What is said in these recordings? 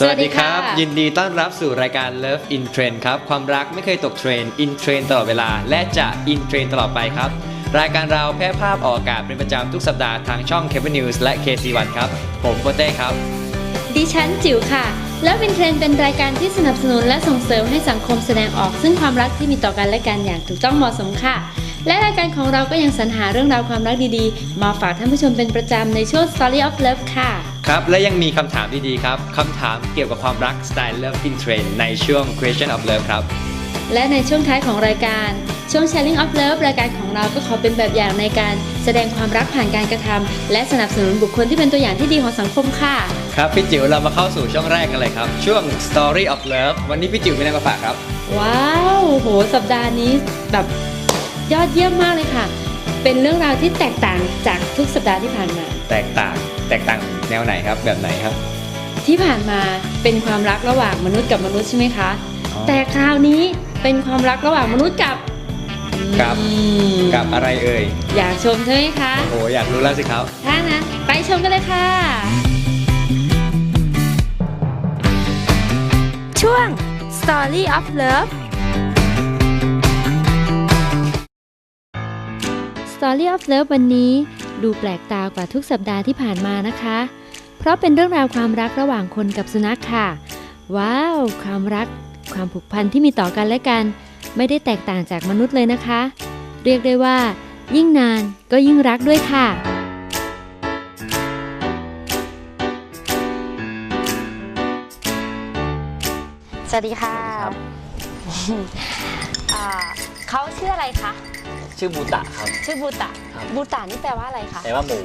สวัสดีครับสวัสดีค่ะยินดีต้อนรับสู่รายการ Love in Trend ครับ ความรักไม่เคยตกเทรน in Trend ตลอดเวลา และจะ in Trend ตลอดไปครับ รายการเราแพร่ภาพออกอากาศเป็นประจำทุกสัปดาห์ทางช่อง c a b l e News และ KC1 ครับ ผมโปเต้ครับ ดิฉันจิ๋วค่ะแล้ววินเทรนด์เป็นรายการที่สนับสนุนและส่งเสริมให้สังคมแสดงออก ซึ่งความรักที่มีต่อกันและกันอย่างถูกต้องเหมาะสมค่ะและรายการของเราก็ยังสรรหาเรื่องราวความรักดีๆ มาฝากท่านผู้ชมเป็นประจำในช่วง Story of Love ค่ะ ครับ และยังมีคำถามดีๆครับคำถามเกี่ยวกับความรักสไตล์ Love in Trend ในช่วง Question of Love ครับ และในช่วงท้ายของรายการ ช่วง Sharing of Love รายการของเราก็ขอเป็นแบบอย่างในการแสดงความรักผ่านการกระทำและสนับสนุนบุคคลที่เป็นตัวอย่างที่ดีของสังคมค่ะ ครับพี่จิ๋วเรามาเข้าสู่ช่วงแรกกันเลยครับ ช่วง Story of Love วันนี้พี่จิ๋วมีอะไรมาฝากครับ ว้าวโหสัปดาห์นี้แบบยอดเยี่ยมมากเลยค่ะ เป็นเรื่องราวที่แตกต่างจากทุกสัปดาห์ที่ผ่านมา แตกต่าง แตกต่างแนวไหนครับแบบไหนครับ ที่ผ่านมาเป็นความรักระหว่างมนุษย์กับมนุษย์ใช่ไหมคะอ๋อแต่คราวนี้เป็นความรักระหว่างมนุษย์กับกับอืมกับอะไรเอ่ย อยากชมใช่ไหมคะโอ้โหอยากรู้แล้วสิครับ ถ้านะไปชมกันเลยค่ะ ช่วง Story of Love Story of Love วันนี้ ดูแปลกตากว่าทุกสัปดาห์ที่ผ่านมานะคะ เพราะเป็นเรื่องราวความรักระหว่างคนกับสุนัขค่ะ ว้าว ความรัก ความผูกพันที่มีต่อกันและกัน ไม่ได้แตกต่างจากมนุษย์เลยนะคะ เรียกได้ว่า ยิ่งนานก็ยิ่งรักด้วยค่ะสวัสดีค่ะครับอ่าเขาชื่ออะไรคะ ชื่อบูตะครับ ชื่อบูตะครับ บูตะนี่แปลว่าอะไรคะแปลว่าหมู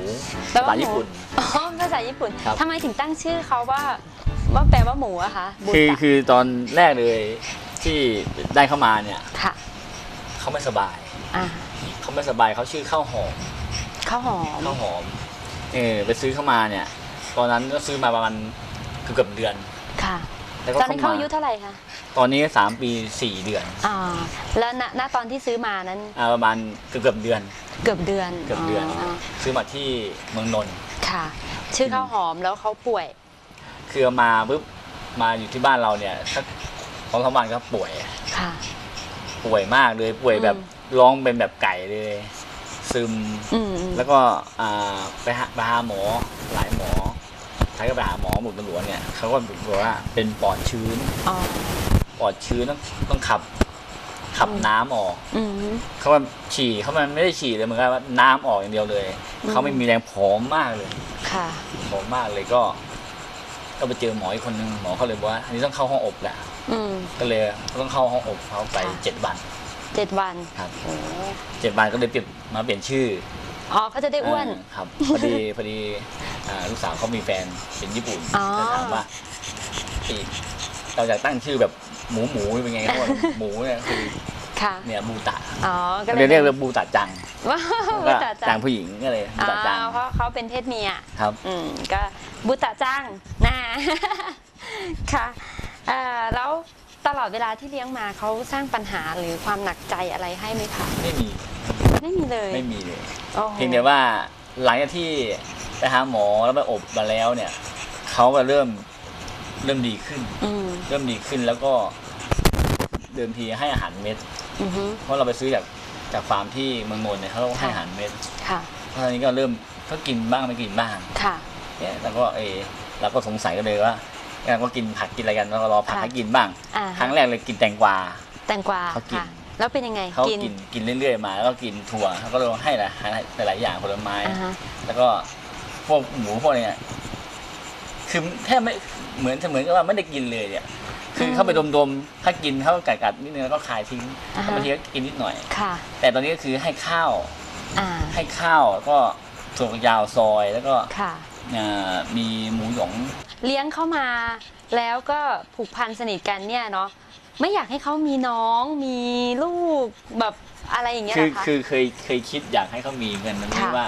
แปลว่าภษหมูญี่ปุ่น อ๋อภาษาญี่ปุ่นครับ ทำไมถึงตั้งชื่อเขาว่าว่าแปลว่าหมูอะคะบูคือตะคือตอนแรกเลยที่ได้เข้ามาเนี่ยค่ะเขาไม่สบาย อ่าเขาไม่สบายเขาชื่อข้าวหอมข้าวหอมข้าวหอมเออไปซื้อเข้ามาเนี่ย ตอนนั้นก็ซื้อมาประมาณเกือบเกือบเดือนค่ะ แล้วก็ตอนนั้นเขาเข้าอายุมาเท่าไหร่คะตอนนี้สามปีสี่เดือนอ่าแล้วณณตอนที่ซื้อมานั้น อ่าประมาณเกือบเกือบเดือน เกือบเดือนเกือบเดือน ซื้อมาที่เมืองนนท์ค่ะ ชื่อข้าวหอมแล้วเขาป่วย คือเอามาปุ๊บมาอยู่ที่บ้านเราเนี่ยสักสองสามวันก็ป่วย ค่ะ ป่วยมากเลยป่วยแบบอืมร้องเป็นแบบไก่เลย ซึมอืมอืมแล้วก็อ่าไปหาไปหาหมอหลายหมอ ใช้ก็ไปหาหมอหมุดตำรวจเนี่ยเขาก็บอกว่าเป็นปอดชื้นอ๋อปอดชื้นต้องต้องขับ ขับอืมน้ำออก อืม เขาว่าฉี่เขามันไม่ได้ฉี่เลยเหมือนกับว่าน้ำออกอย่างเดียวเลย อืม เขาไม่มีแรงผอมมากเลยค่ะ ผอมมากเลยก็ ก็ไปเจอหมออีกคนนึงหมอเขาเลยบอกว่าอันนี้ต้องเข้าห้องอบแหละอืม ก็เลยต้องเข้าห้องอบเขาไปค่ะ เจ็ดวันเจ็ดวันครับโอ้เจ็ดวันก็เลยเปลี่ยนมาเปลี่ยนชื่อ อ๋อเขาจะได้อ้วนาครับ พอดีพอดีอ่าลูกสาวเขามีแฟนเป็นญี่ปุ่นอ๋อ ก็ถามว่าอีกเราอยากตั้งชื่อแบบหมูหมูเป็นไงเขาบอกหมูเนี่ยคือค่ะเนี่ยบูตะอ๋อก็ก็เลยเรียกว่าบูตะจังว้าวก็บุตะจัจังงผู้หญิงก็เลยบูอ่าตะจังเพราะเขาเป็นเพศเมีย ครับ อืมก็บุตะจังนะ ค่ะเอ่อแล้ว ตลอดเวลาที่เลี้ยงมาเขาสร้างปัญหาหรือความหนักใจอะไรให้ไหมคะไม่มีไม่มีเลยไม่มีเลยโอ้โหเพียงแต่ว่าหลังจากที่ไปหาหมอแล้วไปอบมาแล้วเนี่ยเขาก็เริ่มเริ่มดีขึ้น อืมเริ่มดีขึ้นแล้วก็เดิมทีให้อาหารเม็ด อือฮึ เพราะเราไปซื้อจากจากฟาร์มที่เมืองนนท์เนี่ยเขาให้อาหารเม็ดค่ะเพราะตอนนี้ก็เริ่มก็กินบ้างไม่กินบ้างค่ะ เนี่ยแล้วก็เออเราก็สงสัยกันเลยว่า งั้นก็กินผักกินอะไรกันแล้วก็รอผักค่ะให้กินบ้าง อ่าครั้งแรกเลยกินแตงกวา แตงกวาเขากิน ค่ะ แล้วเป็นยังไงเขากินกินกินเรื่อยๆมาแล้วก็กินถั่วเขาก็เลยให้หลายหลายๆอย่างผลไม้ อ่าฮะแล้วก็พวกหมูพวกเนี้ยคือแทบไม่เหมือนเหมือนกับว่าไม่ได้กินเลยเนี่ยคือเข้าไปดมๆถ้ากินเขาก็กัดๆนิดนึงแล้วก็คายทิ้งอ่าฮะบางทีก็กินนิดหน่อย ค่ะ แต่ตอนนี้ก็คือให้ข้าวอ่า ให้ข้าวแล้วก็ถั่วฝักยาวซอยแล้วก็ค่ะ อ่ามีหมูหยอง เลี้ยงเข้ามา แล้วก็ผูกพันสนิทกันเนี่ยเนาะไม่อยากให้เขามีน้องมีลูกแบบอะไรอย่างเงี้ยคือนะคะ คือเคยเคยคิดอยากให้เขามีเงินนั้นค่ะที่ว่า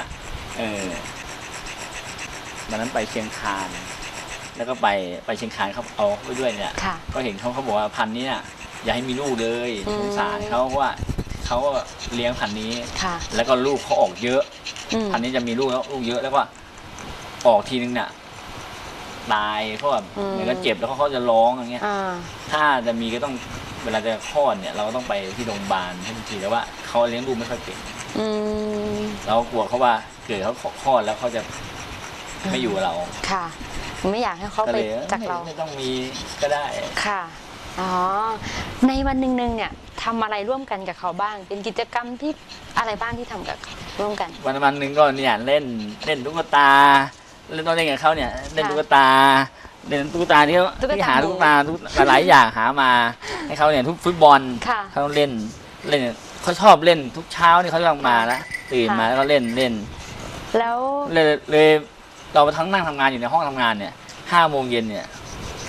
เออวันนั้นไปเชียงคาน แล้วก็ไปไปเชียงคานเขาเอาไปด้วยเนี่ย ค่ะ ก็เห็นเขาเขาบอกว่าพันธุ์นี้น่ะอย่าให้มีลูกเลยอืม สงสารเขาเพราะว่าเขาก็เลี้ยงพันธุ์นี้ ค่ะแล้วก็ลูกเขาออกเยอะ อืม พันธุ์นี้จะมีลูกแล้วลูกเยอะแล้วก็ออกทีนึงเนี่ย ตายเพราะแบบอืม เหมือนกับเจ็บแล้วเขาเขาจะร้องอย่างเงี้ย อ่า ถ้าจะมีก็ต้องเวลาจะคลอดเนี่ยเราก็ต้องไปที่โรงพยาบาลทันทีแต่ว่าเขาเลี้ยงลูกไม่ค่อยเก่งอืม เรากลัวเขาว่าเกิดเขาคลอดแล้วเขาจะไม่อยู่กับเราค่ะ ไม่อยากให้เขาก็ไปเลยจากเราไม่ไม่ต้องมีก็ได้ ค่ะ อ๋อ ในวันหนึ่งหนึ่งเนี่ยทำอะไรร่วมกันกับเขาบ้าง เป็นกิจกรรมที่อะไรบ้างที่ทำกับเขาร่วมกัน วันวันหนึ่งก็เนี่ยเล่นเล่นตุ๊กตา เล่นตอนเล่นกับเขาเนี่ยเล่นค่ะตุ๊กตาเล่นตุ๊กตาที่เขาตุ๊กตาที่หาหมูตุ๊กตาตุ๊กหลายๆอย่างหามา ให้เขาเนี่ยทุกฟุตบอลค่ะ เขาเล่นเล่นเขาชอบเล่นทุกเช้านี่เขาต้องมาแล้วตื่นมาค่ะแล้วก็เล่นเล่น แล้วเลยเลยเราทั้งนั่งทำงานอยู่ในห้องทำงานเนี่ยห้าโมงเย็นเนี่ย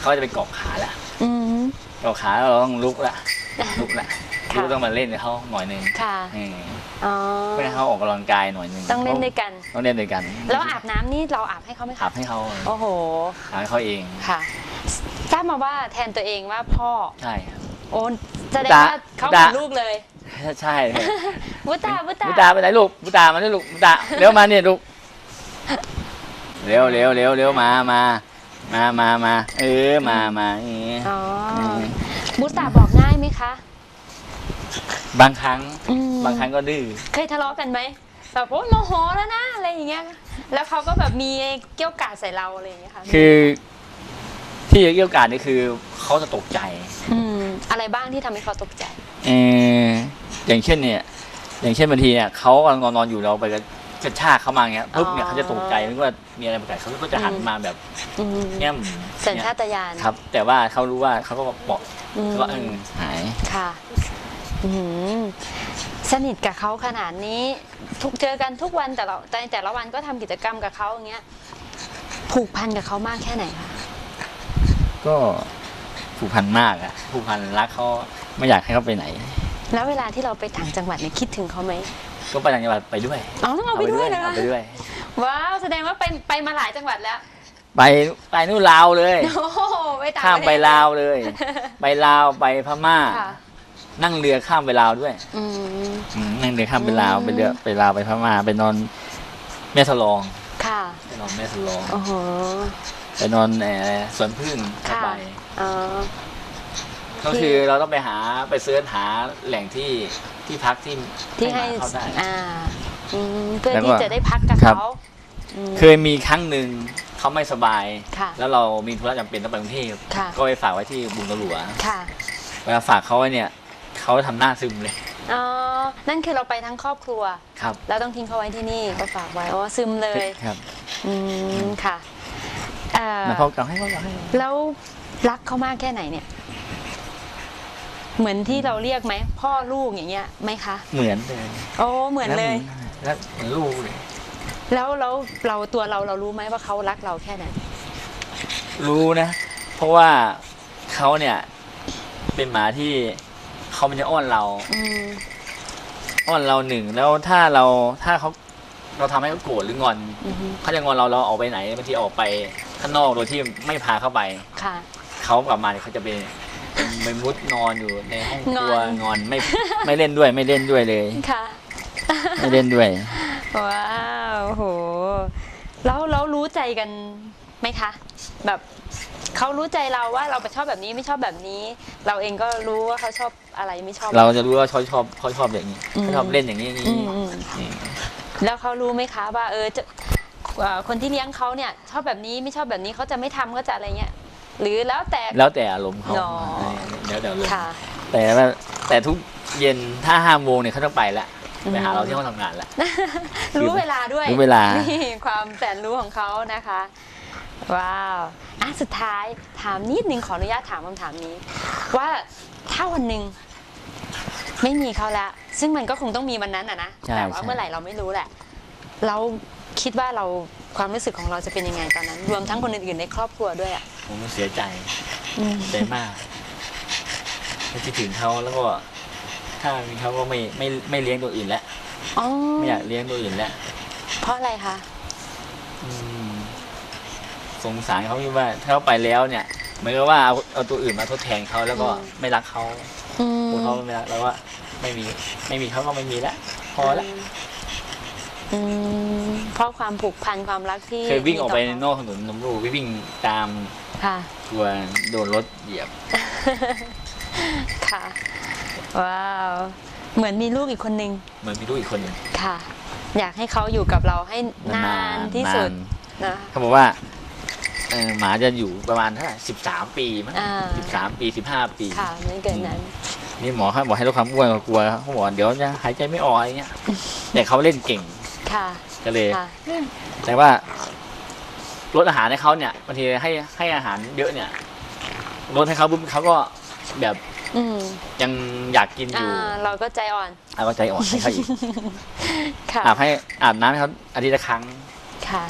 เขาจะไปเกาะขาแล้วอืมเกาะขาแล้วเราต้องลุกละลุกละ ค่ะลุกต้องมาเล่นกับเขาหน่อยหนึ่งค่ะอืมอ๋อเพื่อให้เขาออกกำลังกายหน่อยหนึ่งต้องเล่นด้วยกัน ต้องเล่นด้วยกันแล้วอาบน้ำนี่เราอาบให้เขาไหมอาคะบให้เขาโอ้โหอาบให้เขาเองค่ะทราบมาว่าแทนตัวเองว่าพ่อ ใช่ครับ โอ้แสดงว่าเขาเหมือนลูกเลยใช่เลยบุตาบุตาบุตาไปไหนลูกบุตามาด้วยลูกบุตาเร็วมาเนี่ยลูกเร็วเร็วเร็วเร็วมามามามามาเออมามาอย่างงี้อ๋อมบุตาบอกง่ายไหมคะ บางครั้งอืมบางครั้งก็ดื้อเคยทะเลาะกันไหมแบบโอ้โมโหแล้วนะอะไรอย่างเงี้ย แล้วเขาก็แบบมีเกี้ยวกาดใส่เราอะไรอย่างเงี้ยค่ะคือ ที่เกี่ยวกาดนี่คือเขาจะตกใจอืมอะไรบ้างที่ทำให้เขาตกใจ เอออย่างเช่นเนี่ย อย่างเช่นบางทีเนี่ยเขากำลังนอนนอนอยู่เราไปกระชากเขามาเงี้ยปุ๊บเนี่ยอ๋อเขาจะตกใจนึกว่ามีอะไรมากัดเขาก็จะหันมาแบบอืมแง้มสัญชาตญาณ ครับ แต่ว่าเขารู้ว่าเขาก็บอกอืม เขาก็เออหายค่ะ อืมสนิทกับเขาขนาดนี้ ทุกเจอกันทุกวันแต่ละแต่แต่ละวันก็ทำกิจกรรมกับเขาอย่างเงี้ยผูกพันกับเขามากแค่ไหนคะก็ผูกพันมากอะผูกพันรักเขาไม่อยากให้เขาไปไหน แล้วเวลาที่เราไปต่างจังหวัดเนี่ยคิดถึงเขาไหมก็ไปต่างจังหวัดไปด้วยอ๋อต้องเอาไปด้วยนะเอาไปด้วย ว้าวแสดงว่าไปไปมาหลายจังหวัดแล้วไปไปนู่นลาวเลย โอ้โหไปต่างข้ามไปประเทศลาวเลย ไปลาวไปพม่า ค่ะ นั่งเรือข้ามไปลาวด้วยอืมอืมนั่งเรือข้ามไปลาวอืมไปเรือไปลาวไปพม่าไปนอนแม่สลองค่ะไปนอนแม่สลอง โอ้โห ไปนอนเอ่อสวนพึ่งเข้าค่ะ ไป อ๋อ ก็คือเราต้องไปหาไปเสิร์ชหาแหล่งที่ที่พักที่ที่ให้หมาเข้าได้ อ่าอืมเพื่อแล้วก็ที่จะได้พักกับครับ เขาอืม เคยมีครั้งหนึ่งเขาไม่สบาย ค่ะแล้วเรามีธุระจำเป็นต้องไปกรุงเทพค่ะ ก็ไปฝากไว้ที่บุงกะหลัวค่ะ เวลาฝากเขาไว้เนี่ย เขาทำหน้าซึมเลยอ๋อ นั่นคือเราไปทั้งครอบครัว ครับแล้วต้องทิ้งเขาไว้ที่นี่ก็ฝากไว้อ๋อซึมเลย ครับอืม ค่ะเอ่อนะพ่อเก่าให้พ่อเก่าให้ แล้วรักเขามากแค่ไหนเนี่ย เหมือนที่เราเรียกไหม พ่อลูกอย่างเงี้ยไหมคะ เหมือนเลยโอ้เหมือนเลย แล้วเหมือนลูกเลย แล้วแล้วเราตัวเราเรารู้ไหมว่าเขารักเราแค่ไหน รู้นะ เพราะว่าเขาเนี่ยเป็นหมาที่ เขามันจะอ้อนเรา อืมอ้อนเราหนึ่งแล้วถ้าเราถ้าเขาเราทำให้เขาโกรธหรืองอนอือฮึเขาจะงอนเราเราออกไปไหนบางทีออกไปข้างนอกโดยที่ไม่พาเข้าไป ค่ะ เขากลับมาเนี่ยเขาจะไปไปมุดนอนอยู่ในห้องครัวงอน งอนไม่ไม่เล่นด้วยไม่เล่นด้วยเลย ค่ะ ไม่เล่นด้วย ว้าวโห แล้วแล้วรู้ใจกันไหมคะ แบบ เขารู้ใจเราว่าเราไปชอบแบบนี้ไม่ชอบแบบนี้ เราเองก็รู้ว่าเขาชอบอะไรไม่ชอบ เราจะรู้ว่าเขาชอบเขาชอบอย่างนี้อืมเขาชอบเล่นอย่างนี้อย่างอืนี้มอืมอืมแล้วเขารู้ไหมคะว่า เออจะเอ่อคนที่เลี้ยงเขาเนี่ย ชอบแบบนี้ไม่ชอบแบบนี้เขาจะไม่ทำก็จะอะไรเงี้ยหรือแล้วแต่แล้วแต่อารมณ์เขาอ๋อเดี๋ยวเดี๋ยวลงค่ะแต่ว่าแต่ทุกเย็นถ้าห้าโมงเนี่ยเขาต้องไปละอืมไปหาเราที่ห้องทำงานละรู้เวลาด้วยรู้เวลานี่ความแสนรู้ของเขานะคะ ว้าวอะสุดท้ายถามนิดนึงขออนุญาตถามคำถามนี้ ว่าถ้าวันหนึ่งไม่มีเขาแล้ว ซึ่งมันก็คงต้องมีวันนั้นอะนะใช่แต่ว่าใช่ เมื่อไหร่เราไม่รู้แหละ เราคิดว่าเราความรู้สึกของเราจะเป็นยังไงตอนนั้น รวมทั้งคนอื่นๆในครอบครัวด้วยอะผมเสียใจอืมใจมากไม่คิดถึงเขาแล้วก็ ถ้ามีเขาก็ไม่ไม่ไม่เลี้ยงตัวอื่นแล้ว อ๋อไม่อยากเลี้ยงตัวอื่นแล้วเพราะอะไรคะอืม สงสารเขาที่ว่าถ้าเขาไปแล้วเนี่ยเหมือนกับว่าเอาเอาตัวอื่นมาทดแทนเขาแล้วก็ไม่รักเขาอืมพวกเขาไม่รักแล้วว่าไม่มีไม่มีเขาก็ไม่มีแล้วพอละอืมเพราะความผูกพันความรักที่เคยวิ่งออกไปมีนต่อกถนนนมลูกวิ่งตามค่ะ กลัวโดนรถเหยียบ ค่ะ ว้าว เหมือนมีลูกอีกคนนึงเหมือนมีลูกอีกคนหนึ่งค่ะ อยากให้เขาอยู่กับเราให้นานที่สุดนาน นะ เขาบอกว่า เออหมาจะอยู่ประมาณเท่าไหร่สิบสามปีมั้งอ่า สิบสามปีสิบห้าปี ค่ะไม่เกินนั้น นี่หมอเขาบอกให้ลดความอ้วนก็กลัวเขาบอกเดี๋ยวจะหายใจไม่ออกอะไรเงี้ย แต่เขาเล่นเก่งค่ะก็เลย ค่ะ แต่ว่าลดอาหารให้เขาเนี่ยบางทีให้ให้อาหารเยอะเนี่ยลดให้เขาปุ๊บเขาก็แบบอืมยังอยากกินออ่ายู่เราก็ใจอ่อน เอาก็ใจอ่อนให้เขาอีกค่ะ อาบให้อาบน้ำให้เขาอาทิตย์ละครั้ง ค่ะ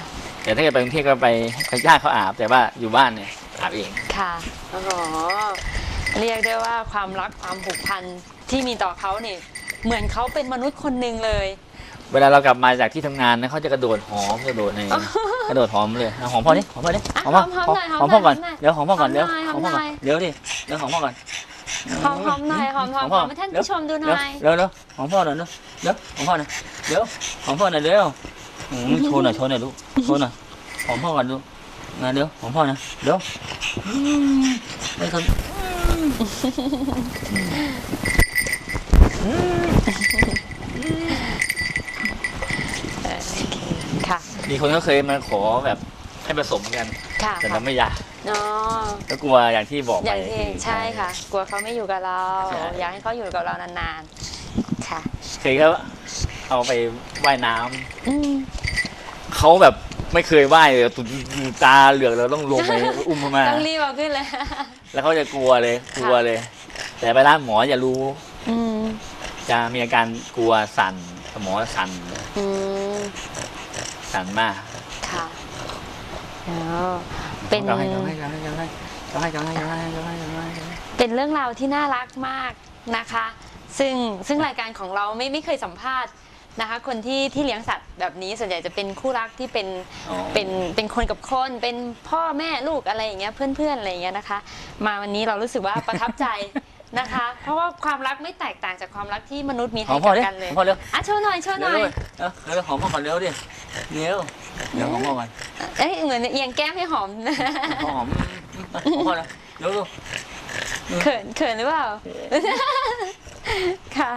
แต่ถ้าเกิดไปกรุงเทพก็ไปไปจ้างเขาอาบ แต่ว่าอยู่บ้านเนี่ยอาบเอง ค่ะอ๋อเรียกได้ว่าความรักความผูกพันที่มีต่อเขาเนี่ยเหมือนเขาเป็นมนุษย์คนหนึ่งเลย เวลาเรากลับมาจากที่ทำงานนะเขาจะกระโดดหอมกระโดดในกระโดดหอมเลยเอาหอมพ่อดิหอมพ่อดิอะหอมพ่อหอมหน่อยหอมพ่อก่อนหอมหน่อยเดี๋ยวหอมพ่อก่อนเดี๋ยวหหออมมหน่พ่ออยก่อนเดี๋ยวดิเดี๋ยวหอมพ่อก่อน หอมหอมหน่อยหอมหอมหอมให้ท่านผู้ชมดูหน่อยเร็วเร็วหอมพ่อหน่อยเร็วเดี๋ยวหอมพ่อหน่อยเดี๋ยวหอมพ่อหน่อยเร็ว อืมโชว์หน่อยโชว์หน่อยลูกโชว์หน่อยหอมพ่อก่อนลูกมาเดี๋ยวหอมพ่อนะเดี๋ยวอืมไม่คนค่ะ มีคนเขาเคยมาขอแบบให้ผสมกัน ค่ะแต่เราไม่อยากอ๋อก็กลัวอย่างที่บอกอไปย่างที่ใช่ค่ะ กลัวเขาไม่อยู่กับเราใช่อยากให้เขาอยู่กับเรานานๆ ค่ะ เคยเขา เอาไปว่ายน้ำอืมเขาแบบไม่เคยว่ายเลยตุตาเหลือกเราต้องลงไปอุ้มเขามา ต้องรีบเอาขึ้นเลย แล้วเขาจะกลัวเลย กลัวเลย แต่ไปร้านหมออย่ารู้ อืมจะมีอาการกลัวสั่นสมองสั่นอืมสั่นมากค่ะอ๋อเป็นเขาให้เขาให้เขาให้เขาให้เขาให้เขาให้เขาให้เขาให้เขาให้ เป็นเรื่องราวที่น่ารักมากนะคะ ซึ่งซึ่งรายการของเราไม่ไม่เคยสัมภาษณ์ นะคะ คนที่ที่เลี้ยงสัตว์แบบนี้ส่วนใหญ่จะเป็นคู่รักที่เป็นอ๋อ เป็นเป็นคนกับคน เป็นพ่อแม่ลูกอะไรอย่างเงี้ยเพื่อนๆอะไรอย่างเงี้ยนะคะ มาวันนี้เรารู้สึกว่าประทับใจ นะคะ เพราะว่าความรักไม่แตกต่างจากความรักที่มนุษย์มีหอให้มพ่อกับดิกันเลยหอมพ่อเร็วอะโชว์หน่อยโชว์หเร็น่วอย เร็วเร็วหอมพ่อก่อนเร็วดิเร็วเดี๋ยวหอมพ่อก่อนเอ้ยเหมือนเอียงแก้มให้หอม หอมหอมพ่อนะเร็วเร็ว เขินเขินหรือเปล่า ค่ะ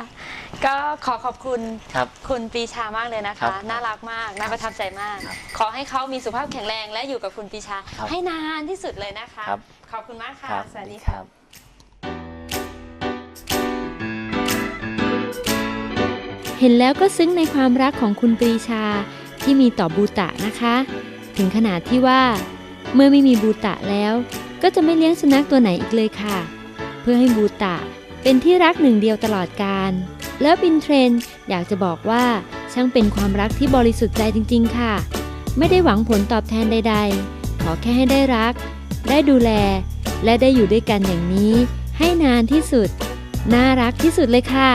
ก็ขอขอบคุณครับ คุณปรีชามากเลยนะครัคะ บน่ารักมากน่าประทับใจมาก ครับขอให้เขามีสุขภาพแข็งแรงและอยู่กับคุณปรีชา ครับให้นานที่สุดเลยนะคะ ครับ ขอบคุณมากค่ะครับสวัสดีคค่ะ รับ เห็นแล้วก็ซึ้งในความรักของคุณปรีชาที่มีต่อบูตะนะคะ ถึงขนาดที่ว่า เมื่อไม่มีบูตะแล้ว ก็จะไม่เลี้ยงสุนัขตัวไหนอีกเลยค่ะ เพื่อให้บูตะเป็นที่รักหนึ่งเดียวตลอดกาล แล้วบินเทรนอยากจะบอกว่าช่างเป็นความรักที่บริสุทธิ์ใจจริง ๆ ค่ะ ไม่ได้หวังผลตอบแทนใด ๆ ขอแค่ให้ได้รัก ได้ดูแล และได้อยู่ด้วยกันอย่างนี้ ให้นานที่สุด น่ารักที่สุดเลยค่ะ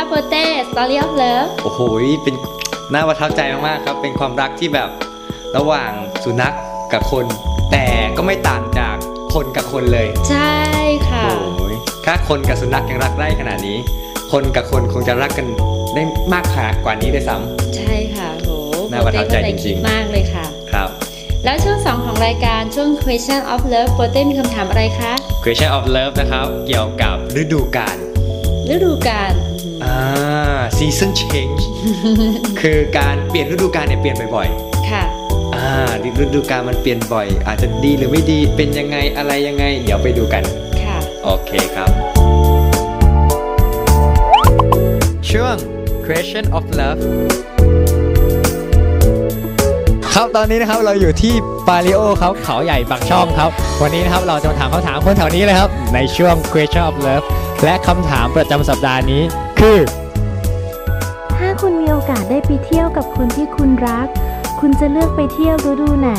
ยังไงบ้างคะโปเต้ Story of Love โอ้โหเป็นน่าประทับใจมากๆครับ เป็นความรักที่แบบระหว่างสุนัขกับคน แต่ก็ไม่ต่างจากคนกับคนเลย ใช่ค่ะโอ้ยถ้าคนกับสุนัขยังรักได้ขนาดนี้ คนกับคนคงจะรักกันได้มากขนาดกว่านี้ด้วยซ้ใช่ค่ะโหน่าประทับใจจริงๆคิดมากเลยค่ะำครับ แล้วช่วง2ของรายการช่วง Question of Love โปเต้มีคำถามอะไรคะ Question of Love นะครับ เกี่ยวกับฤดูกาลฤดูกาล อ่า season change คือการเปลี่ยนฤดูกาลเนี่ยเปลี่ยนบ่อยๆ ค่ะ อ่าฤดูกาลมันเปลี่ยนบ่อย อาจจะดีหรือไม่ดี เป็นยังไงอะไรยังไง เดี๋ยวไปดูกัน ค่ะ โอเคครับ ช่วง question of love คครับตอนนี้นะครับเราอยู่ที่ปาริโอครับเขาใหญ่ปากช่องครับ วันนี้นะครับเราจะมาถามคำถามคนแถวนี้เลยครับ ในช่วง Question of Love และคำถามประจำสัปดาห์นี้ คือ ถ้าคุณมีโอกาสได้ไปเที่ยวกับคนที่คุณรัก คุณจะเลือกไปเที่ยวฤดูไหน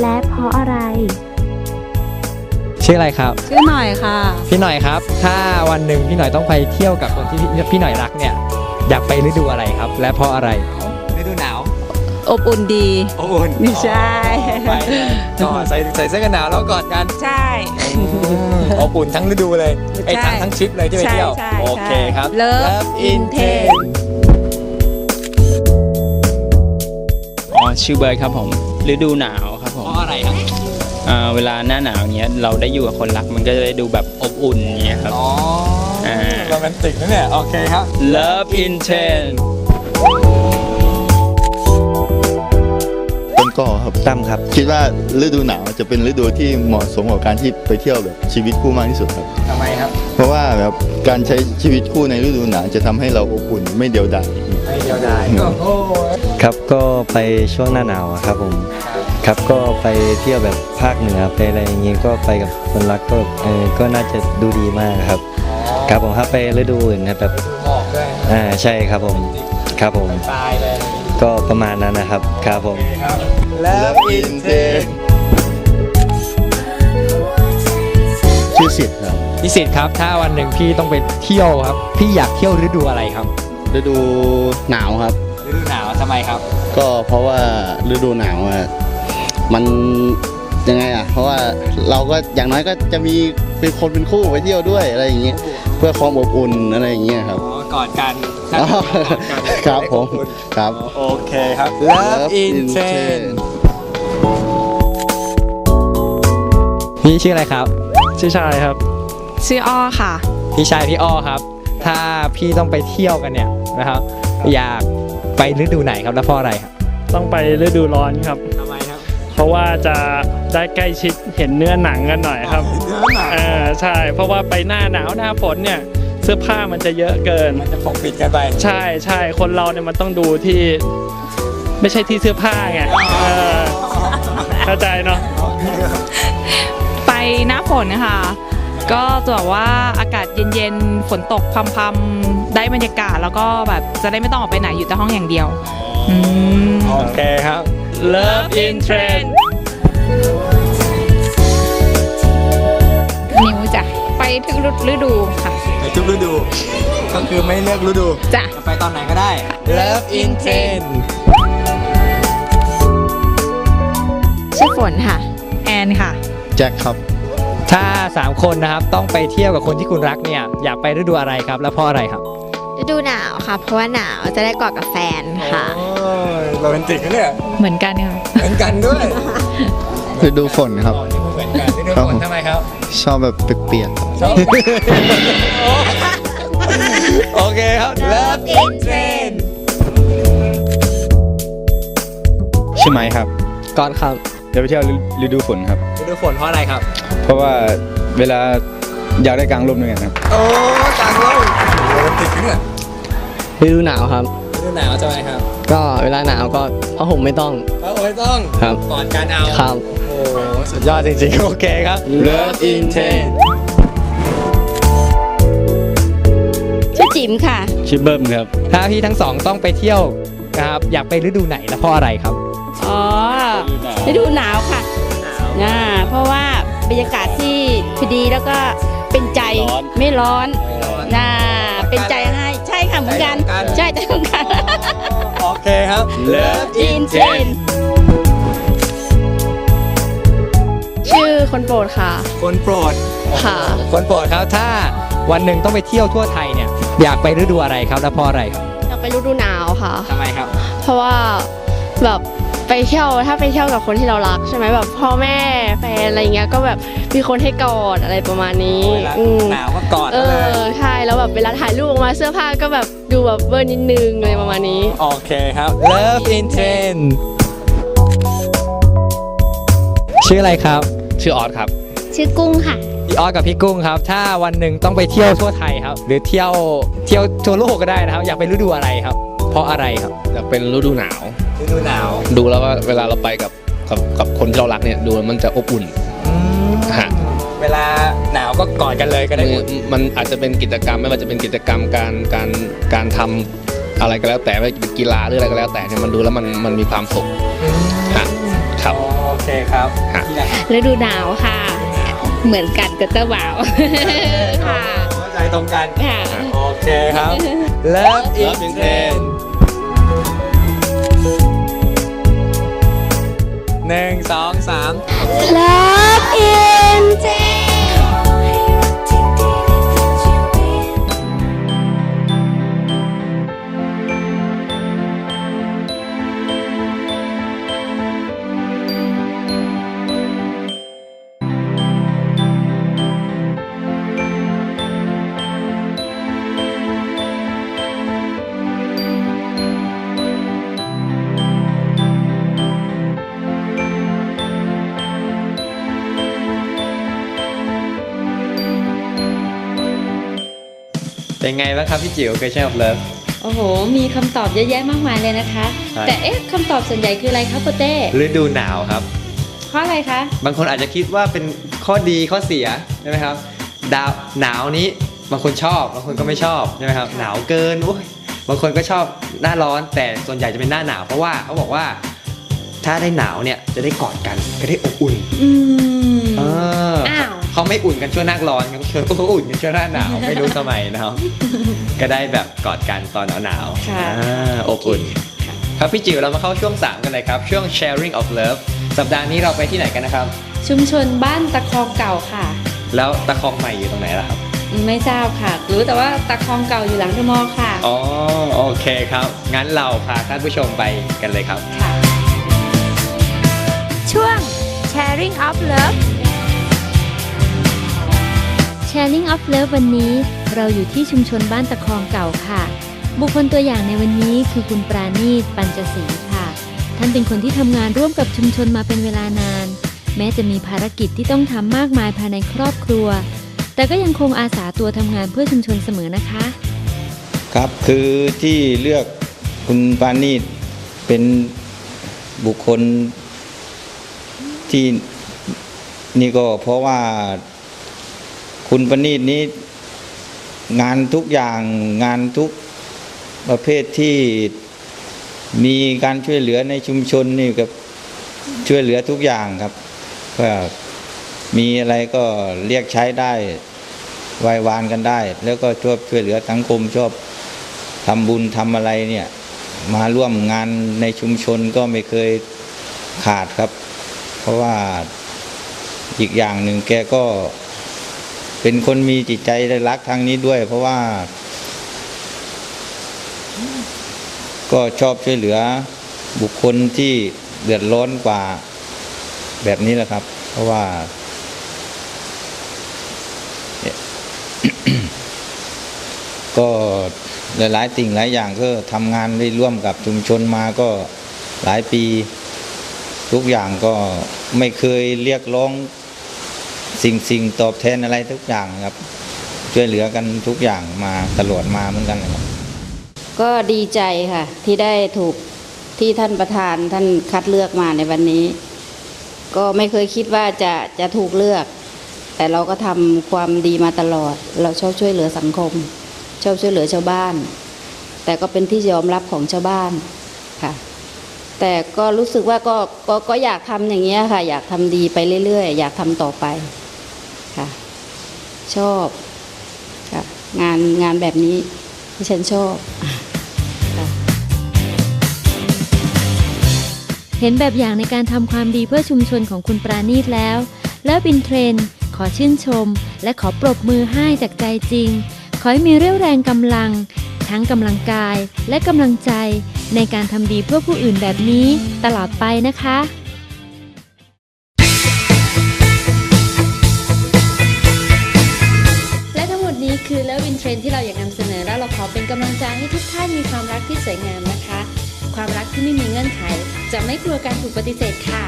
และเพราะอะไร ชื่ออะไรครับ ชื่อหน่อยค่ะ พี่หน่อยครับ ถ้าวันหนึ่งพี่หน่อยต้องไปเที่ยวกับคนที่พี่พี่หน่อยรักเนี่ย อยากไปฤดูอะไรครับ และเพราะอะไรฤดูหนาว อบอุ่นดีอบอุ่นใช่ไปก็ใส่ใส่เสื้อกันหนาวแล้วกอดกันใช่ อบอุ่นทั้งฤดูเลยไอ้ยใช่ทั้งทั้งทริปเลยที่ไปเที่ยวใช่ใช่โอเคครับ Love Intense อ๋อชื่อเบิร์ดครับผมฤดูหนาวครับผเพมราะอะไรครับอ่าเวลาหน้าหนาวเนี้ยเราได้อยู่กับคนรักมันก็จะได้ดูแบบอบอุ่นเงี้ยครับ อ๋ออ่าโรแมนติกนะเนี่ย โอเคครับ Love Intense ต้น ก็ครับตั้มครับ คิดว่าฤดูหนาวจะเป็นฤดูที่เหมาะสมกับการที่ไปเที่ยวแบบชีวิตคู่มากที่สุดครับทำไมครับ เพราะว่าแบบการใช้ชีวิตคู่ในฤดูหนาวจะทำให้เราอบอุ่นไม่เดียวดายไม่เดียวดายโอ้โหครับก็ไปช่วงหน้าหนาวอะครับผมครับก็ไปเที่ยวแบบภาคเหนือไปอะไรอย่างงี้ก็ไปกับคนรักก็เออก็น่าจะดูดีมากครับ ครับผมถ้าไปฤดูอื่นนะแบบหมอกด้วยอ่าใช่ครับผมครับผมตายเลยก็ประมาณนั้นนะครับ ครับผม Love Intense ชื่อสิทธิ์ครับพี่สิทธิ์ครับ ถ้าวันหนึ่งพี่ต้องไปเที่ยวครับ พี่อยากเที่ยวฤดูอะไรครับ ฤดูหนาวครับ ฤดูหนาวทำไมครับ ก็เพราะว่าฤดูหนาวอะมันยังไงอะ เพราะว่าเราก็อย่างน้อยก็จะมีเป็นคนเป็นคู่ไปเที่ยวด้วยอะไรอย่างเงี้ยเพื่อความอบอุ่นอะไรอย่างเงี้ยครับ อ๋อกอดกันอ๋อครับผมครับ โอเคครับ Love Intense พี่ชื่ออะไรครับ ชื่อชายครับ ชื่ออ้อค่ะ พี่ชายพี่อ้อครับ ถ้าพี่ต้องไปเที่ยวกันเนี่ยนะครับ อยากไปฤดูไหนครับแล้วเพราะอะไรครับต้องไปฤดูร้อนครับ ทำไมครับ เพราะว่าจะได้ใกล้ชิดเห็นเนื้อหนังกันหน่อยครับเออใช่ เพราะว่าไปหน้าหนาวหน้าฝนเนี่ย เสื้อผ้ามันจะเยอะเกิน มันจะปกปิดกันไป ใช่ใช่คนเราเนี่ยมันต้องดูที่ ไม่ใช่ที่เสื้อผ้าไงเออ เข้าใจเนาะไปหน้าฝนค่ะ ก็จะแบบว่าอากาศเย็นๆ ฝนตกพรำๆ ได้บรรยากาศแล้วก็แบบจะได้ไม่ต้องออกไปไหนอยู่แต่ห้องอย่างเดียวอืมโอเคครับ Love in Trend นิวจ้ะไปถึงฤดูค่ะ ไปทุกฤดู ก็คือไม่เลือกฤดู จ้ะจะไปตอนไหนก็ได้ Love Intense ชื่ ฝนค่ะ แอนค่ะ แจ็คครับ ถ้า 3 คนนะครับต้องไปเที่ยวกับคนที่คุณรักเนี่ยอยากไปฤดูอะไรครับ แล้วเพราะอะไรครับฤดูหนาวค่ะ เพราะว่าหนาวจะได้กอดกับแฟนค่ะโอ้ยโรแมนติกนะเนี่ยเหมือนกันค่ะเหมือนกันด้วยฤดูฝนครับอ๋อนี่ก็เหมือนกันฤดูครับฝผนมทำไมครับ ชอบแบบเปียกๆครับชอบโอเคครับ Love Intense ชื่อไม้ครับก่อนครับ เดี๋ยวไปเที่ยวฤดูฝนครับ ฤดูฝนเพราะอะไรครับ เพราะว่าเวลาอยากได้กลางร่มด้วยกันครับโอ้กลางร่มโรแมนติกนะเนี่ยฤดูหนาวครับฤดูหนาวทำไมครับ ก็เวลาหนาวก็ผ้าห่มไม่ต้องเพราะโอ้ยต้องครับก่อนการเอาครับโอ้โหสุดยอดจริงๆโอเคครับ Love Intense ชื่อจิ๋มค่ะชื่อเบิ้มครับถ้าพี่ทั้งสองต้องไปเที่ยวนะครับอยากไปฤดูไหนและเพราะอะไรครับอ๋อ ฤดูหนาวค่ะนะเพราะว่าบรรยากาศที่พอดีแล้วก็เป็นใจไม่ร้อนนะเป็นใจให้ใช่ค่ะเหมือนกันเหมือนกันใช่แต่เหมือนกันโอเคครับ Love อินเทนชื่อคนโปรดค่ะ คนโปรดค่ะ คนโปรดครับถ้าวันหนึ่งต้องไปเที่ยวทั่วไทยเนี่ยอยากไปฤดูอะไรครับและเพราะอะไรครับอยากไปฤดูหนาวค่ะทำไมครับ เพราะว่าแบบ ไปเที่ยวถ้าไปเที่ยวกับคนที่เรารักใช่ไหมแบบพ่อแม่แฟนอะไรเงี้ยก็แบบมีคนให้กอดอะไรประมาณนี้อืมหนาวก็กอดเอเลยอใช่แล้วแบบเวลาถ่ายรูปออกมาเสื้อผ้าก็แบบดูแบบเบอร์นิดนึงอะไรประมาณนี้โอเคครับ Love Intense ชื่ออะไรครับ ชื่อออสครับ ชื่อกุ้งค่ะ พี่ออสกับพี่กุ้งครับ ถ้าวันหนึ่งต้องไปเที่ยวทั่วไทยครับ หรือเที่ยวเที่ยวทั่วโลกก็ได้นะครับ อยากไปฤดูอะไรครับ เพราะอะไรครับ อยากเป็นฤดูหนาว ฤฤดูหนาวดูแล้วว่าเวลาเราไปกับกับกับคนที่เรารักเนี่ยดูแล้วมันจะอบอุ่นฮะเวลาหนาวก็กอดกันเลยก็ได้หมดมันอาจจะเป็นกิจกรรมไม่ว่าจะเป็นกิจกรรมการการการทำอะไรก็แล้วแต่ไม่ว่าจะเป็นกีฬาหรืออะไรก็แล้วแต่เนี่ยมันดูแล้วมันมันมีความสุขฮะครับ โอเคครับฮะฤดูหนาวค่ะ เหมือนกันกับเจ้าบ่าวค่ะเข้าใจตรงกัน ค่ะ โอเคครับ Love in Train หนึ่งสองสาม Love in เป็นไงบ้างครับพี่จิ๋ว Question of Love โอ้โห มีคำตอบเยอะแยะมากมายเลยนะคะ ใช่ แต่เอ๊ะคำตอบส่วนใหญ่คืออะไรคะโปเต้ฤดูหนาวครับ เพราะอะไรคะ บางคนอาจจะคิดว่าเป็นข้อดีข้อเสียใช่ไหมครับดาวหนาวนี้บางคนชอบบางคนก็ไม่ชอบใช่ไหมครับหนาวเกินโอ้ยบางคนก็ชอบหน้าร้อน แต่ส่วนใหญ่จะเป็นหน้าหนาวเพราะว่าเขาบอกว่าถ้าได้หนาวเนี่ยจะได้กอดกันก็ได้อบอุ่นอืมเอออ้าว เขาไม่อุ่นกันช่วงหน้าร้อนครับเขาอุ่นกันช่วงหน้าหนาวไม่รู้ทำไมนะครับก็ได้แบบกอดกันตอนหนาวๆค่ะอ่าอบอุ่น ครับพี่จิ๋วเรามาเข้าช่วง 3 กันเลยครับ ช่วง sharing of love สัปดาห์นี้เราไปที่ไหนกันนะครับ ชุมชนบ้านตะคองเก่าค่ะ แล้วตะคองใหม่อยู่ตรงไหนล่ะครับ ไม่ทราบค่ะ รู้แต่ว่าตะคองเก่าอยู่หลังเดอะมอลล์ค่ะ อ๋อ โอเคครับ งั้นเราพาท่านผู้ชมไปกันเลยครับช่วง Sharing of Love Sharing of Love วันนี้ เราอยู่ที่ชุมชนบ้านตะคองเก่าค่ะ บุคคลตัวอย่างในวันนี้คือคุณปราณีตปัญจศรีค่ะ ท่านเป็นคนที่ทำงานร่วมกับชุมชนมาเป็นเวลานาน แม้จะมีภารกิจที่ต้องทำมากมายภายในครอบครัว แต่ก็ยังคงอาสาตัวทำงานเพื่อชุมชนเสมอนะคะ ครับคือที่เลือกคุณปรานีตเป็นบุคคลที่นี่ก็เพราะว่า คุณปานีตนี้ งานทุกอย่างงานทุกประเภทที่มีการช่วยเหลือในชุมชนนี่กับช่วยเหลือทุกอย่างครับก็มีอะไรก็เรียกใช้ได้ไหววานกันได้ แล้วก็ชอบช่วยเหลือสังคมชอบทำบุญทำอะไรเนี่ย มาร่วมงานในชุมชนก็ไม่เคยขาดครับ เพราะว่าอีกอย่างหนึ่งแกก็ เป็นคนมีจิตใจรักทางนี้ด้วย เพราะว่า ก็ชอบช่วยเหลือบุคคลที่เดือดร้อนกว่าแบบนี้แหละครับ เพราะว่าก็หลายๆสิ่งหลายอย่างก็ทำงานได้ร่วมกับชุมชนมาก็หลายปี ทุกอย่างก็ไม่เคยเรียกร้อง สิ่งสิ่งตอบแทนอะไรทุกอย่างครับ ช่วยเหลือกันทุกอย่างมาตลอดมาเหมือนกันครับก็ดีใจค่ะ ที่ได้ถูกที่ท่านประธานท่านคัดเลือกมาในวันนี้ ก็ไม่เคยคิดว่าจะจะถูกเลือก แต่เราก็ทำความดีมาตลอด เราชอบช่วยเหลือสังคม ชอบช่วยเหลือชาวบ้าน แต่ก็เป็นที่ยอมรับของชาวบ้านค่ะแต่ก็รู้สึกว่าก็ก็ก็อยากทำอย่างเงี้ยค่ะ อยากทำดีไปเรื่อยๆ อยากทำต่อไป ค่ะ ชอบค่ะงานงานแบบนี้ที่ฉันชอบเห็นแบบอย่างในการทำความดีเพื่อชุมชนของคุณปราณีตแล้ว แล้วบินเทรนด์ขอชื่นชม และขอปรบมือให้จากใจจริง ขอให้มีเรี่ยวแรงกำลัง ทั้งกำลังกายและกำลังใจในการทำดีเพื่อผู้อื่นแบบนี้ตลอดไปนะคะ นเทรนที่เราอยากนำเสนอแล้วเราขอเป็นกำลังใจให้ทุกท่านมีความรักที่สวยงามนะคะ ความรักที่ไม่มีเงื่อนไข จะไม่กลัวการถูกปฏิเสธค่ะ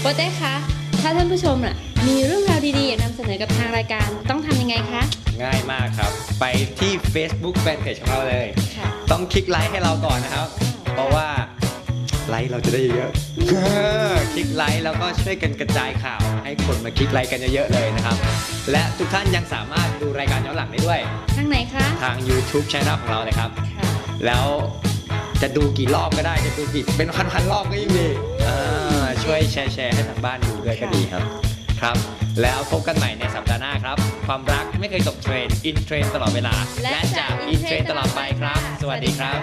โปเต้คะถ้าท่านผู้ชมน่ะมีเรื่องราวดีๆ อยากนำเสนอกับทางรายการต้องทำยังไงคะ ง่ายมากครับ ไปที่ Facebook Fanpage ของเราเลยค่ะต้องคลิกไลค์ให้เราก่อนนะครับ เพราะว่า ไลค์เราจะได้เยอะๆคลิกไลค์แล้วก็ช่วยกันกระจายข่าว ให้คนมาคลิกไลค์กันเยอะๆเลยนะครับ และทุกท่านยังสามารถดูรายการย้อนหลังได้ด้วย ทางไหนคะ ทาง YouTube Channel ของเราเลยครับแล้วจะดูกี่รอบก็ได้จะดูกี่เป็นพันๆรอบก็ยิ่งดีอ่าช่วยแชร์แชร์ให้ทางบ้านดูด้วยก็ดีครับครับ แล้วพบกันใหม่ในสัปดาห์หน้าครับ ความรักไม่เคยตกเทรนด์อินเทรนด์ตลอดเวลา และและจะจะ in อินเทรนด์ตลอดไปครับ สวัสดีครับ